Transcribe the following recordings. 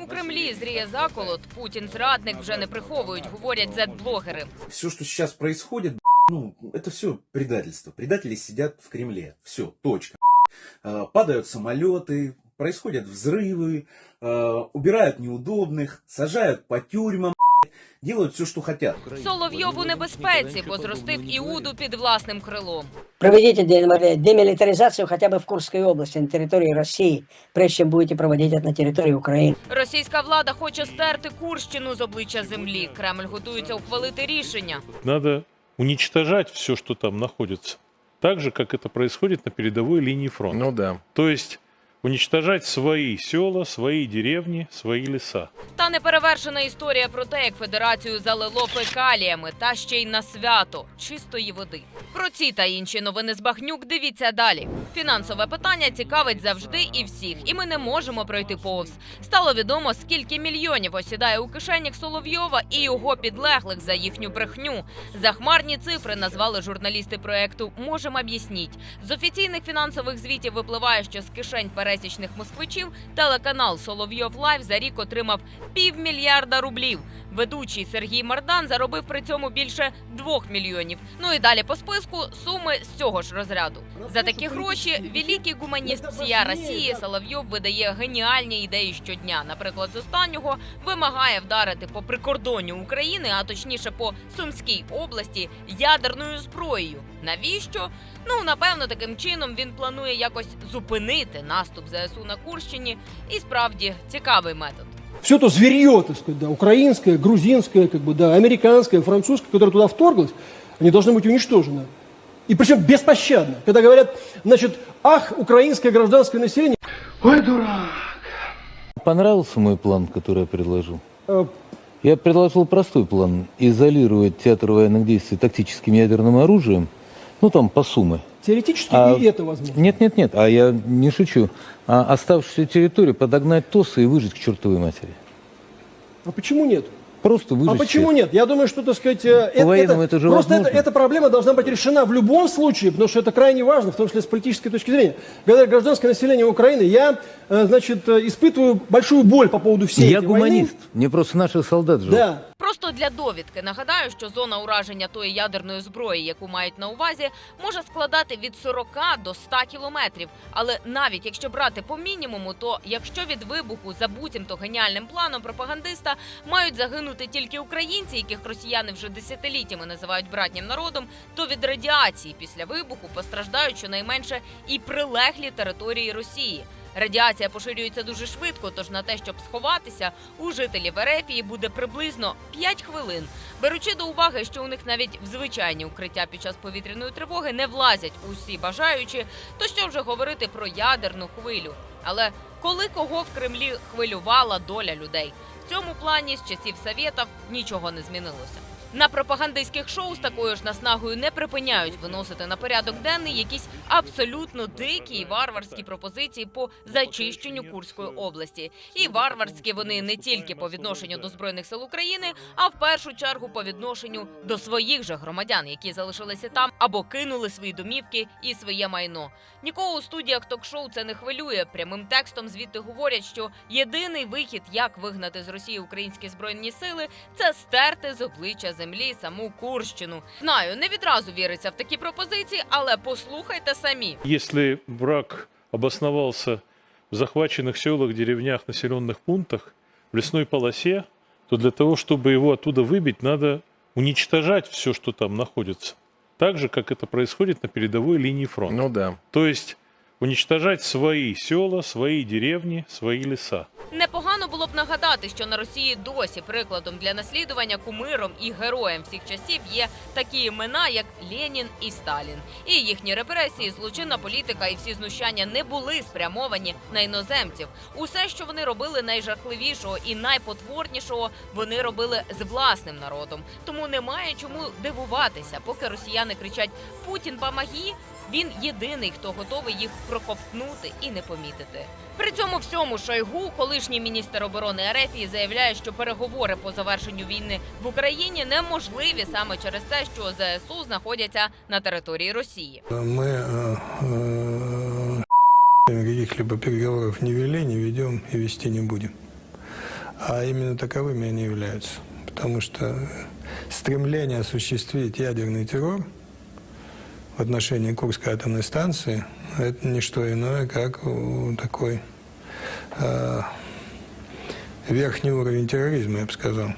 У Кремлі зріє заколот. Путін зрадник вже не приховують, говорять зет-блогери. Все, что сейчас происходит, ну, это все предательство. Предатели сидят в Кремле. Все, точка. А, Падают самолеты, происходят взрывы, а, убирают неудобных, сажают по тюрьмам, делают все, что хотят. Соловйов у небезпеці, бо зростив Іуду під власним крилом. Проведите демили- демилитаризацию хотя бы в Курской области, на территории России, прежде чем будете проводить это на территории Украины. Російська влада хоче стерти Курщину з обличчя землі. Кремль готується ухвалити рішення. Надо уничтожать все, что там находится. Так же, как это происходит на передовой линии фронта. Ну да. То есть уничтожать свои села, свои деревни, свои леса. Та неперевершена історія про те, як федерацію залило фекаліями та ще й на свято чистої води. Про ці та інші новини з Бахнюк дивіться далі. Фінансове питання цікавить завжди і всіх, і ми не можемо пройти повз. Стало відомо, скільки мільйонів осідає у кишенях Соловйова і його підлеглих за їхню брехню. Захмарні цифри назвали журналісти проекту Можем об'ясніть. З офіційних фінансових звітів випливає, що з кишень пересічних москвичів телеканал Соловйов Лайв за рік отримав півмільярда рублів. Ведучий Сергій Мардан заробив при цьому більше двох мільйонів. Ну і далі по списку суми з цього ж розряду. За такі гроші великий гуманіст всія Росії Соловйов видає геніальні ідеї щодня. Наприклад, з останнього вимагає вдарити по прикордонню України, а точніше по Сумській області, ядерною зброєю. Навіщо? Ну напевно, таким чином він планує якось зупинити наступ ЗСУ на Курщині. І справді цікавий метод. все то зверье, так сказать, да, украинское, грузинское, как бы, да, американское, французское, которое туда вторглось, они должны быть уничтожены. И причем беспощадно. Когда говорят, значит, ах, украинское гражданское население, Понравился мой план, который я предложил? э, Я предложил простой план. Изолировать театр военных действий тактическим ядерным оружием, ну там по суммы. теоретически А- и это возможно. Нет, нет, нет, а я не шучу. А оставшуюся территорию подогнать ТОСы и выжить к чертовой матери. А почему нет? Просто выжить А почему нет? Я думаю, что, так сказать, э, это, По-военному это же просто это, эта проблема должна быть решена в любом случае, потому что это крайне важно, в том числе с политической точки зрения. Когда гражданское население Украины, я, э, значит, э, испытываю большую боль по поводу всей Я этой гуманист. войны. Мне просто наших солдат жалко. Да, Для довідки нагадаю, що зона ураження тої ядерної зброї, яку мають на увазі, може складати від 40 до 100 кілометрів. Але навіть якщо брати по мінімуму, то якщо від вибуху за буцімто геніальним планом пропагандиста мають загинути тільки українці, яких росіяни вже десятиліттями називають братнім народом, то від радіації після вибуху постраждають щонайменше і прилеглі території Росії. Радіація поширюється дуже швидко, тож на те, щоб сховатися, у жителів Ерефії буде приблизно 5 хвилин. Беручи до уваги, що у них навіть в звичайні укриття під час повітряної тривоги не влазять усі бажаючі, то що вже говорити про ядерну хвилю? Але коли кого в Кремлі хвилювала доля людей? В цьому плані з часів Совєтів нічого не змінилося. На пропагандистських шоу з такою ж наснагою не припиняють виносити на порядок денний якісь абсолютно дикі і варварські пропозиції по зачищенню Курської області. І варварські вони не тільки по відношенню до збройних сил України, а в першу чергу по відношенню до своїх же громадян, які залишилися там або кинули свої домівки і своє майно. Нікого у студіях ток-шоу це не хвилює. Прямим текстом звідти говорять, що єдиний вихід, як вигнати з Росії українські збройні сили, це стерти з обличчя землі саму Курщину. Знаю, не відразу віриться в такі пропозиції, але послухайте самі. Если враг обосновался в захваченных селах, деревнях, населенных пунктах, в лесной полосе, то для того, чтобы его оттуда выбить, надо уничтожать все, что там находится. Так же, как это происходит на передовой линии фронта. Ну да. То есть уничтожать свои села, свои деревни, свои леса. Непогано було б нагадати, що на Росії досі прикладом для наслідування кумиром і героєм всіх часів є такі імена, як Ленін і Сталін. І їхні репресії, злочинна політика і всі знущання не були спрямовані на іноземців. Усе, що вони робили найжахливішого і найпотворнішого, вони робили з власним народом. Тому немає чому дивуватися, поки росіяни кричать Путін помоги, він єдиний, хто готовий їх проковтнути і не помітити. При цьому всьому Шойгу, колишній міністр оборони Ерефії, заявляє, що переговори по завершенню війни в Україні неможливі саме через те, що ЗСУ знаходяться на території Росії. Мы э, э, каких-либо переговоров не вели, не ведем и вести не будем. а именно таковыми они являются. Потому что стремление осуществить ядерный террор в отношении Курской атомной станции – это не что иное, как э, такой э, верхний уровень терроризма, я бы сказал.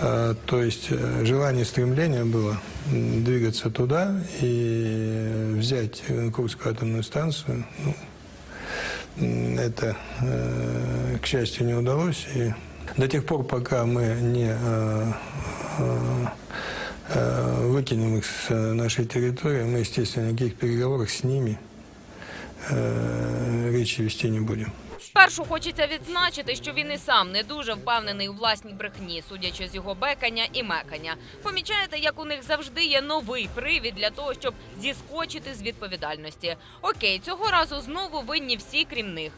А, То есть э, желание, стремление было двигаться туда и взять э, Курскую атомную станцию. Ну, это, э, к счастью, не удалось. И до тех пор, пока мы не э, э, э, выкинем их с э, нашей территории, мы, естественно, никаких переговоров с ними э, речи вести не будем. Спершу хочеться відзначити, що він і сам не дуже впевнений у власній брехні, судячи з його бекання і мекання. Помічаєте, як у них завжди є новий привід для того, щоб зіскочити з відповідальності. Окей, цього разу знову винні всі, крім них.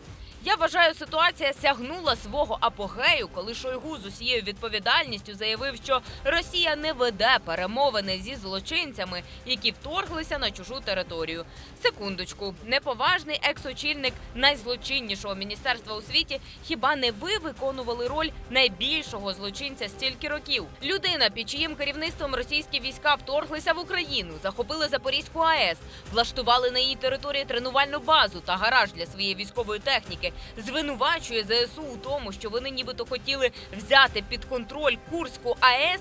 Я вважаю, ситуація сягнула свого апогею, коли Шойгу з усією відповідальністю заявив, що Росія не веде перемовини зі злочинцями, які вторглися на чужу територію. Секундочку, неповажний екс-очільник найзлочиннішого міністерства у світі. Хіба не ви виконували роль найбільшого злочинця стільки років? Людина, під чиїм керівництвом російські війська вторглися в Україну, захопили Запорізьку АЕС, влаштували на її території тренувальну базу та гараж для своєї військової техніки, звинувачує ЗСУ у тому, що вони нібито хотіли взяти під контроль Курську АЕС.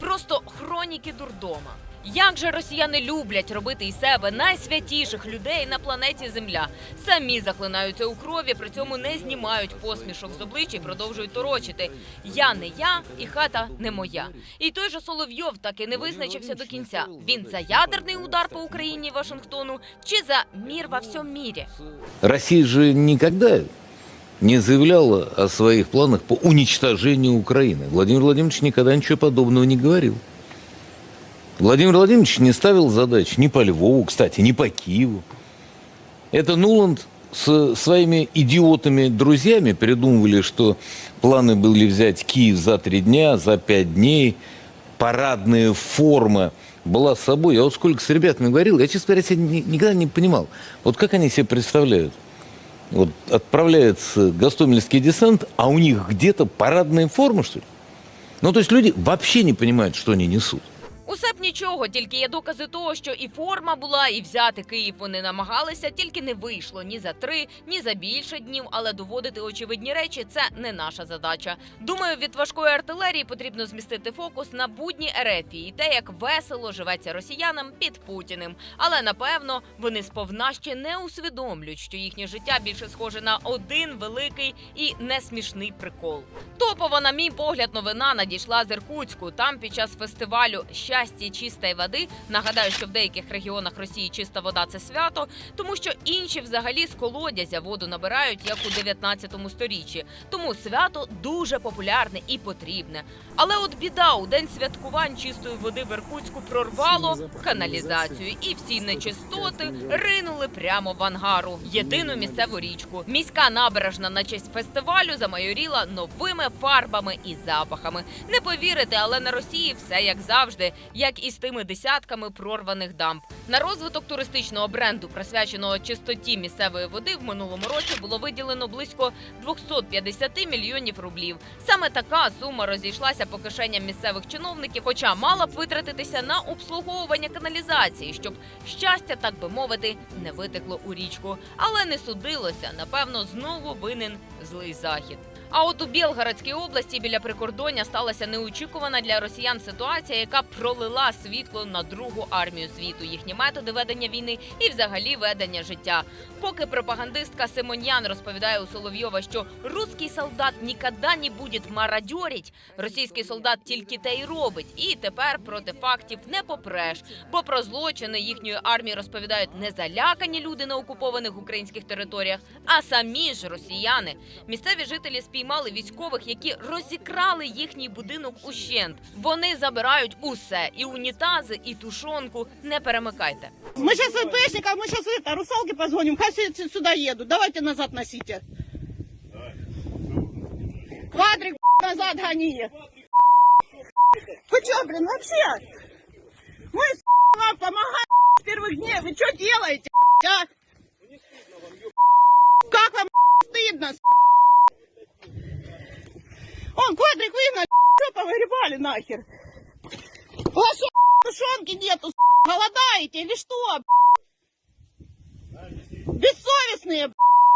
Просто хроніки дурдома. Як же росіяни люблять робити із себе найсвятіших людей на планеті Земля? Самі захлинаються у крові, при цьому не знімають посмішок з обличчя і продовжують торочити. Я не я, і хата не моя. І той же Соловйов так і не визначився до кінця. Він за ядерний удар по Україні Вашингтону чи за мір во всьому мірі. Россия же никогда не заявляла о своих планах по уничтожению Украины. Владимир Владимирович никогда ничего подобного не говорил. Владимир Владимирович не ставил задач ни по Львову, кстати, ни по Киеву. Это Нуланд с своими идиотами-друзьями придумывали, что планы были взять Киев за три дня, за пять дней, парадная форма была с собой. Я вот сколько с ребятами говорил, я, честно говоря, себя ни- никогда не понимал. Вот как они себе представляют? Вот отправляется Гастомельский десант, а у них где-то парадная форма, что ли? Ну, то есть люди вообще не понимают, что они несут. Усе б нічого, тільки є докази того, що і форма була, і взяти Київ вони намагалися, тільки не вийшло ні за три, ні за більше днів. Але доводити очевидні речі це не наша задача. Думаю, від важкої артилерії потрібно змістити фокус на будні Ерефії, те, як весело живеться росіянам під Путіним. Але напевно вони сповна ще не усвідомлюють, що їхнє життя більше схоже на один великий і несмішний прикол. Топова, на мій погляд, новина надійшла з Іркутську. Там під час фестивалю щастя чистої води. Нагадаю, що в деяких регіонах Росії чиста вода це свято, тому що інші взагалі з колодязя воду набирають як у 19 сторіччі. Тому свято дуже популярне і потрібне. Але от біда у день святкувань чистої води в Іркутську прорвало каналізацію, і всі нечистоти ринули прямо в ангару. Єдину місцеву річку. Міська набережна на честь фестивалю замайоріла новими фарбами і запахами. Не повірите, але на Росії все як завжди, як і з тими десятками прорваних дамб. На розвиток туристичного бренду, присвяченого чистоті місцевої води, в минулому році було виділено близько 250 мільйонів рублів. Саме така сума розійшлася по кишеням місцевих чиновників, хоча мала б витратитися на обслуговування каналізації, щоб щастя, так би мовити, не витекло у річку. Але не судилося. Напевно, знову винен злий захід. А от у Білгородській області біля прикордоння сталася неочікувана для росіян ситуація, яка пролила світло на другу армію світу, їхні методи ведення війни і взагалі ведення життя. Поки пропагандистка Симоньян розповідає у Соловйова, що русський солдат ніколи не буде мародьорить, російський солдат тільки те й робить. І тепер проти фактів не попреш, бо про злочини їхньої армії розповідають не залякані люди на окупованих українських територіях, а самі ж росіяни. Місцеві жителі спіймали військових, які розікрали їхній будинок ущент. Вони забирають усе і унітази, і тушонку. Не перемикайте. Мы сейчас ВПшников, мы сейчас это, русалки позвоним, хай все сюда едут. Давайте назад носите. Квадрик назад гони. Вы что, блин, вообще? Мы с вам помогаем с первых дней. Вы что делаете, а? Как вам стыдно, Он, квадрик выгнали, все повыребали нахер. У вас что, тушенки нету, голодаете или что? Бессовестные,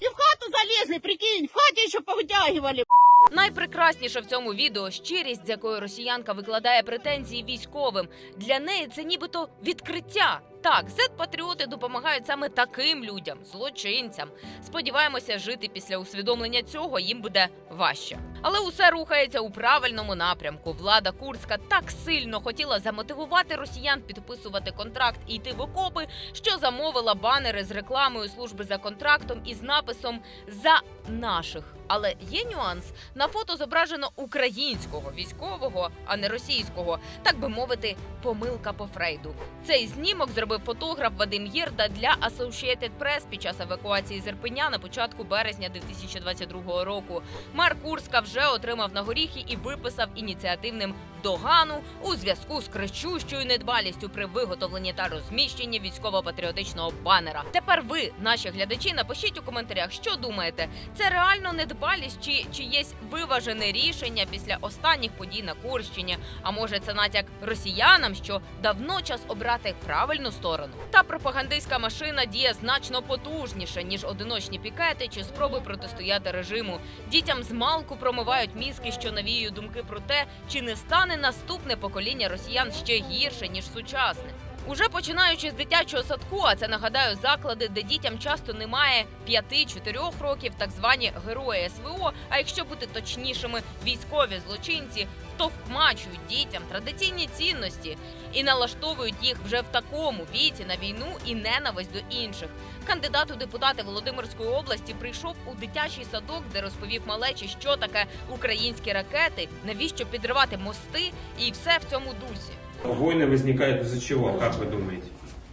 и в хату залезли, прикинь, в хате еще повытягивали. Найпрекрасніше в цьому відео щирість, з якою росіянка викладає претензії військовим. Для неї це нібито відкриття. Так, зет-патріоти допомагають саме таким людям, злочинцям. Сподіваємося, жити після усвідомлення цього їм буде важче. Але усе рухається у правильному напрямку. Влада Курська так сильно хотіла замотивувати росіян підписувати контракт і йти в окопи, що замовила банери з рекламою служби за контрактом із написом за наших. Але є нюанс. На фото зображено українського військового, а не російського, так би мовити, помилка по Фрейду. Цей знімок зробив фотограф Вадим Єрда для Associated Press під час евакуації з Ірпеня на початку березня 2022 року. Мер Курська вже отримав на горіхи і виписав ініціативним догану у зв'язку з кричущою недбалістю при виготовленні та розміщенні військово-патріотичного банера. Тепер ви, наші глядачі, напишіть у коментарях, що думаєте, це реально недбалість чи чиєсь виважене рішення після останніх подій на Курщині? А може, це натяк росіянам, що давно час обрати правильну сторону? Та пропагандистська машина діє значно потужніше ніж одиночні пікети чи спроби протистояти режиму. Дітям з малку промивають мізки, що навіюють думки про те, чи не стане наступне покоління росіян ще гірше ніж сучасне. Уже починаючи з дитячого садку, а це нагадаю заклади, де дітям часто немає 5-4 років, так звані герої СВО. А якщо бути точнішими, військові злочинці втовкмачують дітям традиційні цінності і налаштовують їх вже в такому віці на війну і ненависть до інших. Кандидат у депутати Володимирської області прийшов у дитячий садок, де розповів малечі, що таке українські ракети, навіщо підривати мости, і все в цьому дусі. Войны возникают из-за чего, как вы думаете?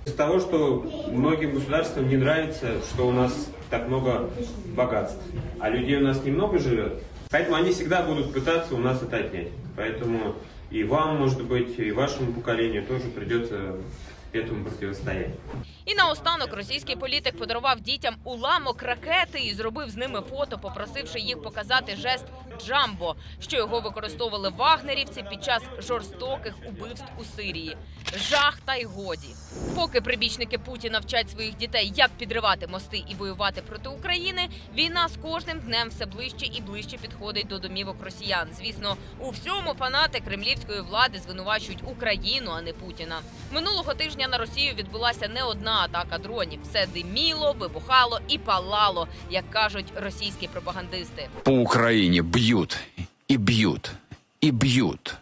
Из-за того, что многим государствам не нравится, что у нас так много богатств, а людей у нас немного живет. Поэтому они всегда будут пытаться у нас это отнять. Поэтому и вам, может быть, и вашему поколению тоже придется этому противостоять. І наостанок російський політик подарував дітям уламок ракети і зробив з ними фото, попросивши їх показати жест Джамбо, що його використовували вагнерівці під час жорстоких убивств у Сирії. Жах та й годі. Поки прибічники Путіна вчать своїх дітей, як підривати мости і воювати проти України, війна з кожним днем все ближче і ближче підходить до домівок росіян. Звісно, у всьому фанати кремлівської влади звинувачують Україну, а не Путіна. Минулого тижня на Росію відбулася не одна атака дронів. Все диміло, вибухало і палало, як кажуть російські пропагандисти. По Украине бьют и бьют и бьют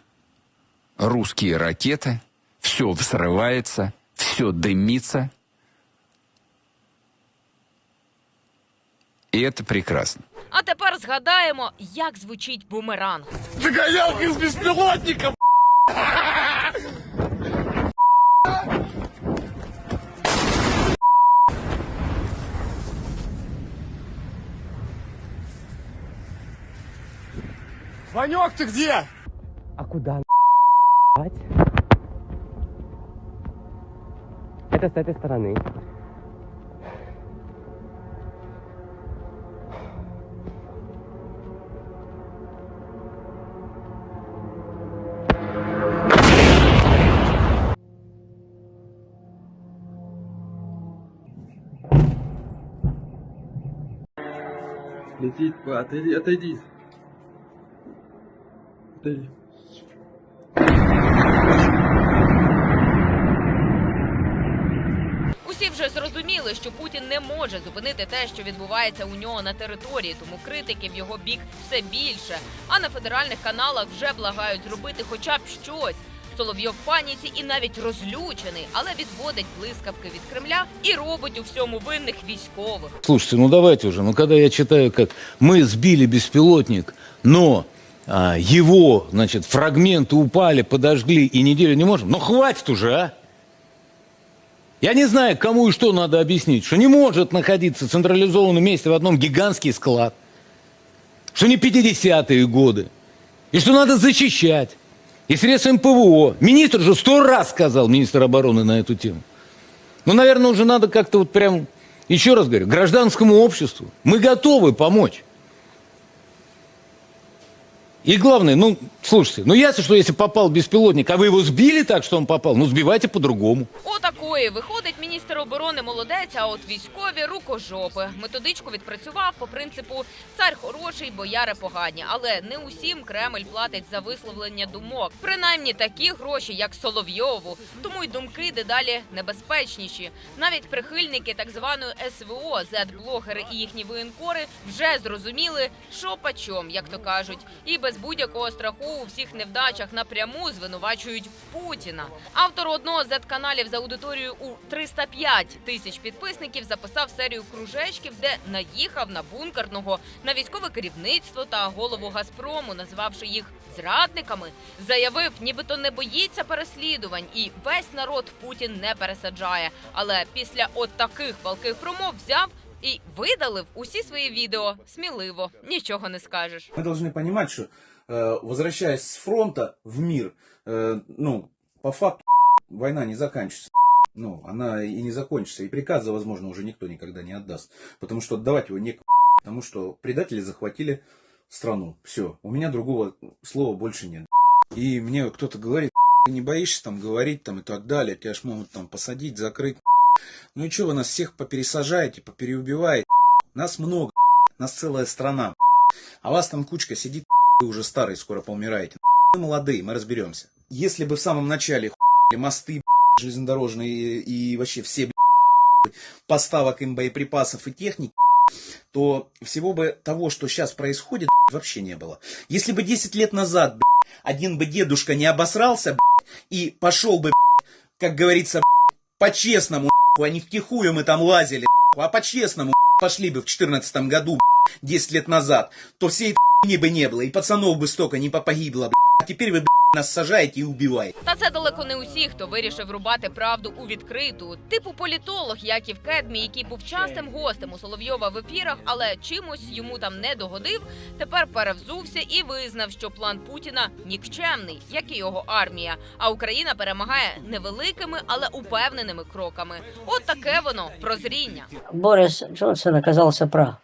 русские ракеты, все взрывается, все дымится. И это прекрасно. А тепер згадаємо, як звучить бумеранг. Ванек, ты где? А куда? Это с этой стороны. Летит, отойди, отойди. Отойди. Усі вже зрозуміли, що Путін не може зупинити те, що відбувається у нього на території, тому критики в його бік все більше. А на федеральних каналах вже благають зробити хоча б щось. Соловйов в паніці і навіть розлючений, але відводить блискавки від Кремля і робить у всьому винних військових. Слушайте, ну давайте уже, ну когда я читаю, как мы сбили беспилотник, но его, значит, фрагменты упали, подожгли и неделю не можем, ну хватит уже, а! Я не знаю, кому и что надо объяснить, что не может находиться в централизованном месте в одном гигантский склад, что не 50-е годы, и что надо защищать, и средствами ПВО. Министр же сто раз сказал, министр обороны, на эту тему. Ну, наверное, уже надо как-то вот прям, еще раз говорю, гражданскому обществу. Мы готовы помочь. И главное, ну, слушайте, ну ясно, что если попал беспилотник, а вы его сбили так, что он попал, ну сбивайте по-другому. Отакої виходить міністр оборони молодець, а от військові рукожопи. Методичку відпрацював по принципу цар хороший, бояри погані. Але не усім Кремль платить за висловлення думок. Принаймні такі гроші, як Соловйову. Тому й думки дедалі небезпечніші. Навіть прихильники так званої СВО, зет-блогери і їхні воєнкори вже зрозуміли, що почом, як то кажуть, і без будь-якого страху у всіх невдачах напряму звинувачують Путіна. Автор одного з зет-каналів за аудиторією у 305 тисяч підписників записав серію кружечків, де наїхав на бункерного, на військове керівництво та голову Газпрому, назвавши їх зрадниками, заявив, нібито не боїться переслідувань, і весь народ Путін не пересаджає. Але після от таких палких промов взяв. І видалив усі свої відео сміливо, нічого не скажеш. Мы должны понимать, что э, возвращаясь с фронта в мир, э, ну, по факту война не заканчивается. Ну, она и не закончится. И приказа, возможно, уже никто никогда не отдаст. Потому что отдавать его некому. Потому что предатели захватили страну. Все. У меня другого слова больше нет. И мне кто-то говорит, ты не боишься там говорить там и так далее, тебя ж могут там посадить, закрыть. Ну и что вы нас всех попересажаете, попереубиваете? Нас много, нас целая страна. А вас там кучка сидит, вы уже старые, скоро поумираете. Мы молодые, мы разберемся. Если бы в самом начале мосты железнодорожные и вообще все поставок им боеприпасов и техники, то всего бы того, что сейчас происходит, вообще не было. Если бы 10 лет назад один бы дедушка не обосрался и пошел бы, как говорится, по-честному, а не втихую мы там лазили, б***ь, а по-честному б***ь, пошли бы в 14 году, б***ь, 10 лет назад, то всей этой бы не было, и пацанов бы столько не попогибло, б***ь. а теперь вы б***ь, нас сажаете и убиваете. Та це далеко не усі, хто вирішив рубати правду у відкриту. Типу політолог Яків Кедмі, який був частим гостем у Соловйова в ефірах, але чимось йому там не догодив. Тепер перевзувся і визнав, що план Путіна нікчемний, як і його армія. А Україна перемагає невеликими, але упевненими кроками. От таке воно прозріння. Борис Джонсон оказался прав.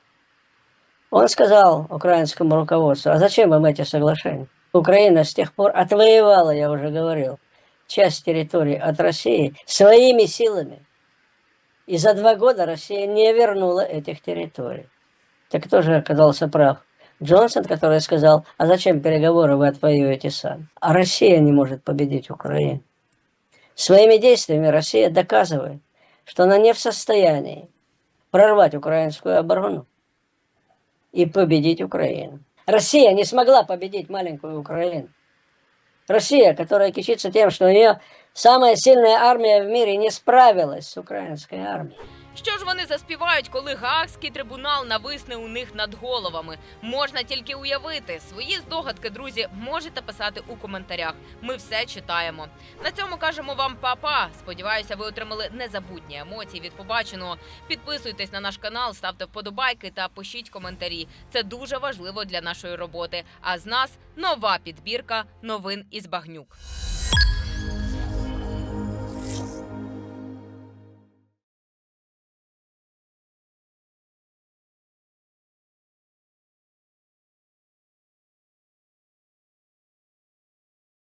Он сказал украинскому руководству, а зачем вам эти соглашения? Украина с тех пор отвоевала, я уже говорил, часть территории от России своими силами. И за два года Россия не вернула этих территорий. Так кто же оказался прав? Джонсон, который сказал, а зачем переговоры вы отвоюете сами? А Россия не может победить Украину. Своими действиями Россия доказывает, что она не в состоянии прорвать украинскую оборону и победить Украину. Россия не смогла победить маленькую Украину. Россия, которая кичится тем, что у нее самая сильная армия в мире, не справилась с украинской армией. Що ж вони заспівають, коли Гаагський трибунал нависне у них над головами? Можна тільки уявити. Свої здогадки, друзі, можете писати у коментарях. Ми все читаємо. На цьому кажемо вам па-па. Сподіваюся, ви отримали незабутні емоції від побаченого. Підписуйтесь на наш канал, ставте вподобайки та пишіть коментарі. Це дуже важливо для нашої роботи. А з нас нова підбірка новин із багнюк.